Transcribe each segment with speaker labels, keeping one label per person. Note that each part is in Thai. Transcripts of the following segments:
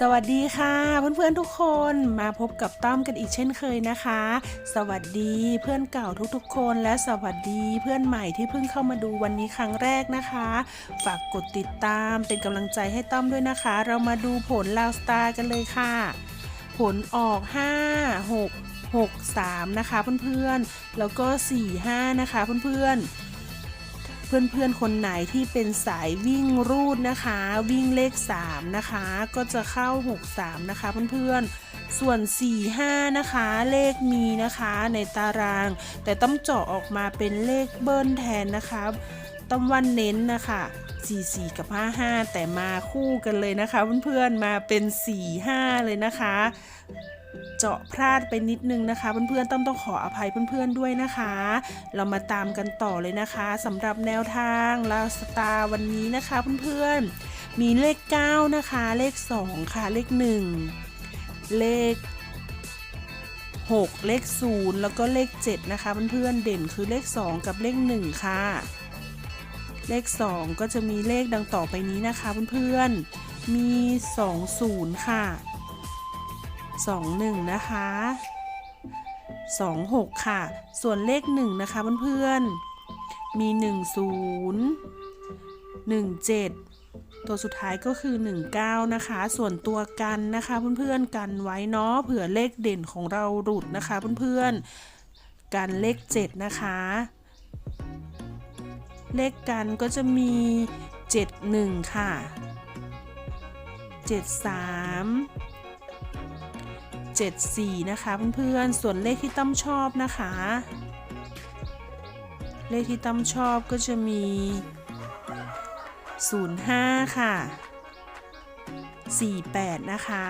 Speaker 1: สวัสดีค่ะ เพื่อนๆทุกคนมาพบกับต้อมกันอีกเช่นเคยนะคะ สวัสดีเพื่อนเก่าทุกๆ คนและสวัสดีเพื่อนใหม่ที่เพิ่งเข้ามาดูวันนี้ครั้งแรกนะคะ ฝากกดติดตามเป็นกำลังใจให้ต้อมด้วยนะคะ เรามาดูผลลาวสตาร์กันเลยค่ะ ผลออก 5 6 6 3 นะคะเพื่อนๆแล้วก็ 4 5 นะคะเพื่อนๆ เพื่อนๆคนไหนที่เป็นสายวิ่งรูดนะคะ วิ่งเลข 3 นะคะ ก็จะเข้า 63 นะคะเพื่อนๆ ส่วน 45 นะคะเลขมีนะคะในตาราง แต่ต้องเจาะออกมาเป็นเลขเบิ้ลแทนนะคะต้องวันเน้นนะคะ44 กับ 55 แต่มาคู่กันเลยนะคะเพื่อนๆมาเป็น 45 เลยนะคะ เจาะพลาดไปนิดนึงนะคะเพื่อนๆต้องต้องขออภัยเพื่อนๆด้วยนะคะ เรามาตามกันต่อเลยนะคะสำหรับแนวทางลาวสตาวันนี้นะคะเพื่อนๆมีเลข 9 นะคะ เลข 2 ค่ะเลข 1 เลข 6 เลข 0 แล้วก็เลข 7 นะคะเพื่อนๆเด่นคือเลข 2 กับเลข 1 ค่ะ เลข 2 ก็จะมีเลขดังต่อไปนี้นะคะเพื่อนๆมี 20 ค่ะ 21 นะคะ 26 ค่ะ ส่วนเลข 1 นะคะเพื่อนๆ มี 10 17 ตัวสุดท้ายก็คือ 19 นะคะ ส่วนตัวกันนะคะเพื่อนๆ กันไว้เนาะเผื่อเลขเด่นของเราหลุดนะคะเพื่อนๆ กันเลข 7 นะคะ เลขกันก็จะมี 71 ค่ะ 73 74 นะคะเพื่อนๆ ส่วนเลขที่ตั้มชอบนะคะ เลขที่ตั้มชอบก็จะมี 05 ค่ะ 48 นะคะ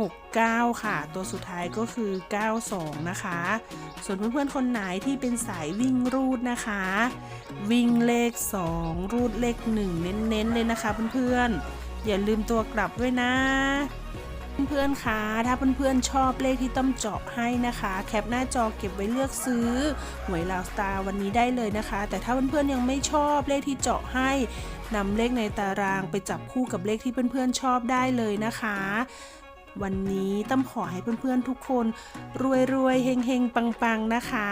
Speaker 1: 69 ค่ะ ตัวสุดท้ายก็คือ 92 นะคะ ส่วนเพื่อนๆ คนไหนที่เป็นสายวิ่งรูดนะคะ วิ่งเลข 2 รูดเลข 1 เน้นๆ เลยนะคะเพื่อนๆอย่าลืมตัวกลับด้วยนะ อนๆคะถ้าเพื่อนๆชอบเลขที่ต้อมเจาะให้นะคะ แคปหน้าจอเก็บไว้เลือกซื้อหวยลาวสตาร์วันนี้ได้เลยนะคะ แต่ถ้าเพื่อนๆยังไม่ชอบเลขที่เจาะให้นำเลขในตารางไปจับคู่กับเลขที่เพื่อนๆชอบได้เลยนะคะ วันนี้ต้อมขอให้เพื่อนๆทุกคน รวยๆเฮงๆ ปังๆนะคะ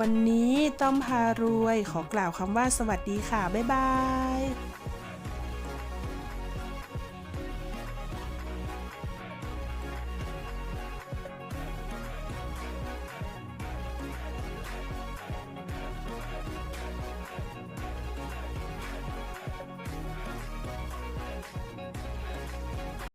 Speaker 1: วันนี้ต้อมพารวยขอกล่าวคำว่าสวัสดีค่ะ บ๊ายบาย